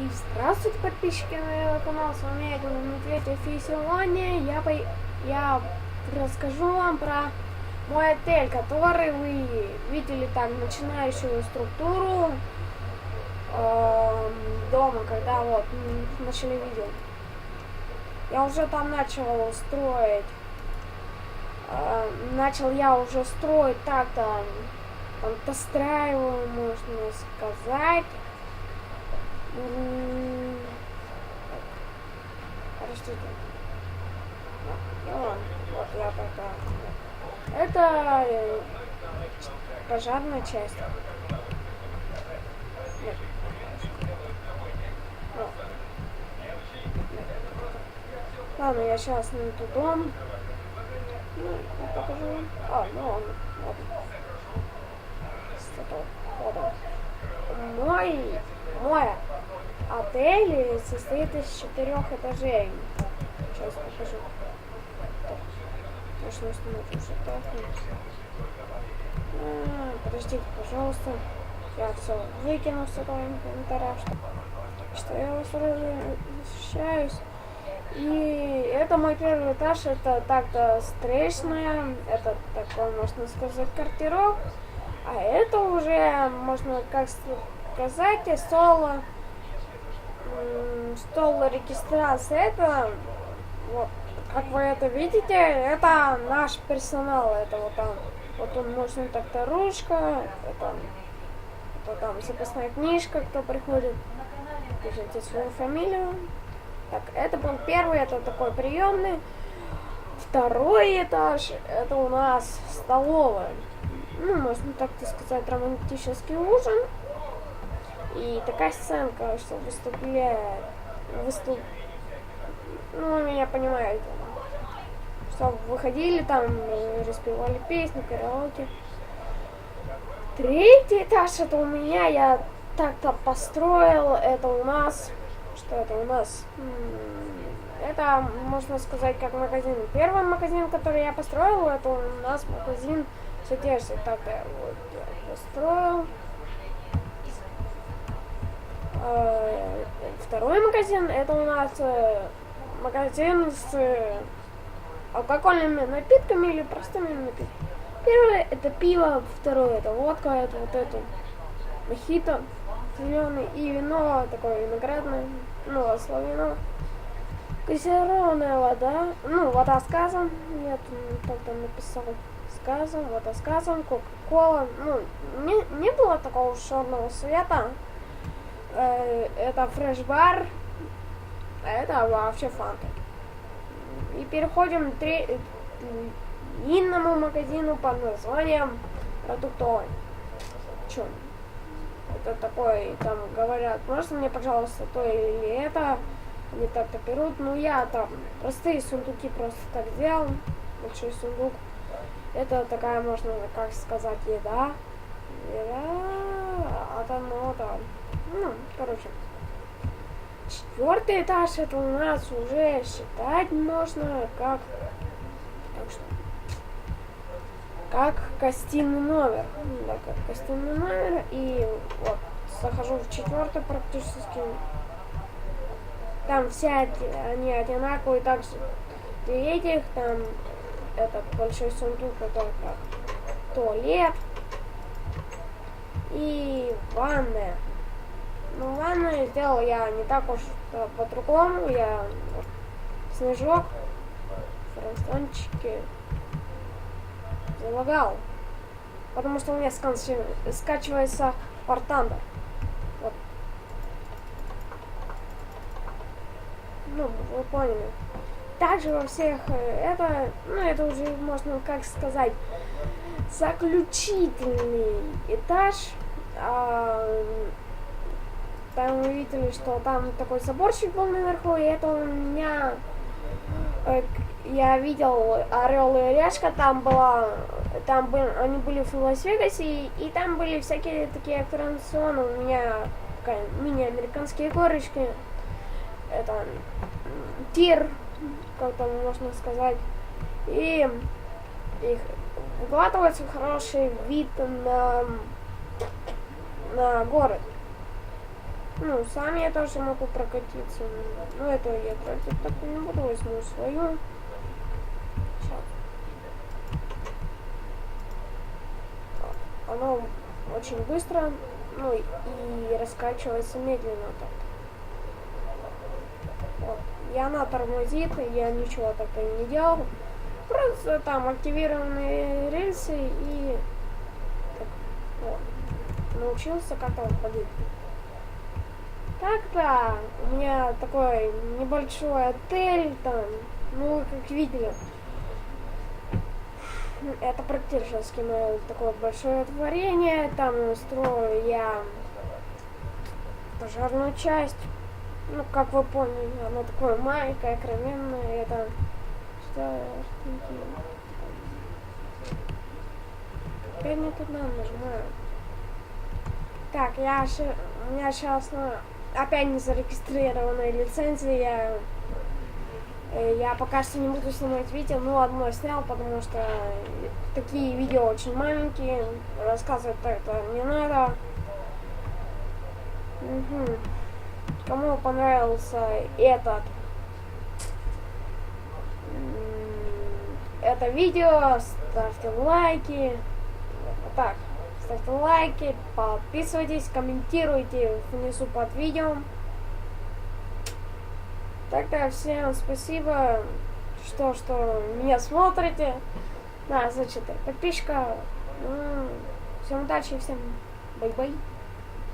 И здравствуйте, подписчики моего канала, с вами я, Медведев и сегодня я, по... я расскажу вам про мой отель, который вы видели там начинающую структуру э, дома, когда вот начали видео. Я уже там начал строить, э, начал я уже строить так-то, достраиваю, можно сказать. Подождите. Ну, вот я пока. Это э, пожарная часть. Нет. Ладно, я сейчас найду дом. Ну, я покажу. А, ну он. Вот. С этого хода. Мой, мой отель состоит из четырех этажей. Сейчас покажу. Так. Можно установить уже так. А, подождите, пожалуйста. Я все выкину с этого инвентаря, что, что я возвращаюсь. И это мой первый этаж, это так-то встречная, это такой, можно сказать, квартирок. А это уже, можно как сказать, стол, стол регистрации. Это, вот, как вы это видите, это наш персонал. Это вот там, вот он можно так-то ручка, это, это там записная книжка, кто приходит, пишите свою фамилию. Так, это был первый, это такой приемный. Второй этаж, это у нас столовая ну, можно так сказать, романтический ужин. И такая сценка, что выступляет, выступ... ну, меня понимаете, что выходили там, распевали песни, караоке. Третий этаж, это у меня, я так-то построил, это у нас, что это у нас? Это, можно сказать, как магазин. Первый магазин, который я построил, это у нас магазин содержит так я вот построил. А, второй магазин это у нас э, магазин с э, алкогольными напитками или простыми напитками. Первое это пиво, второе это водка, это вот это мохито зеленый и вино такое виноградное, ну, вино. Газированная вода, ну, вода с газом, я тут там написал с газом, вода с газом, кока-кола. Ну, не, не было такого черного цвета. Э, это фреш-бар, а это вообще фанта. И переходим к тре- длинному магазину под названием продуктовый. Чё? Это такой, там говорят, можно мне, пожалуйста, то или это. Они так-то берут. Ну, я там простые сундуки просто так сделал. Большой сундук. Это такая, можно как сказать, еда. Еда. А там, ну, там. Ну, короче. Четвертый этаж это у нас уже считать можно как так что как гостиный номер. Да, как гостиный номер. И вот захожу в четвертый практически. Там все они одинаковые, также третьих, там этот большой сундук, это как туалет и ванная. Ванную сделал я не так уж по-другому. Я снежок, фронтончики залагал. Потому что у меня скачивается портанда. Вот. Ну, вы поняли также во всех э, это, ну это уже можно как сказать, заключительный этаж. А, там вы видели, что там такой заборчик был наверху, и это у меня э, я видел Орел и Решка, там была, там был, они были в Лас-Вегасе, и, и там были всякие такие аттракционы, у меня мини-американские горочки, это тир, как там можно сказать. И их выкладывается хороший вид на, на город. Ну, сами я тоже могу прокатиться. Ну, это я тратить так не буду, возьму свою. Сейчас. Оно очень быстро, ну, и раскачивается медленно так. Вот. И она тормозит, и я ничего так и не делал. Просто там активированные рельсы и так, вот, научился как-то ходить. Так-то у меня такой небольшой отель там, ну вы как видели. Это практически мое такое большое творение. Там строю я пожарную часть. Ну, как вы поняли, она такое маленькое, кровенное. Это что? Опять не туда нажимаю. Так, я ще, у меня сейчас ну, опять не зарегистрированная лицензия. Я, э, я пока что не буду снимать видео, ну одно снял, потому что такие видео очень маленькие, рассказывать это не надо. Мгм. Кому понравился этот это видео, ставьте лайки. Вот так. Ставьте лайки, подписывайтесь, комментируйте внизу под видео. Тогда всем спасибо, что, что меня смотрите. Да, значит, подписчика. М, Всем удачи, всем бай-бай.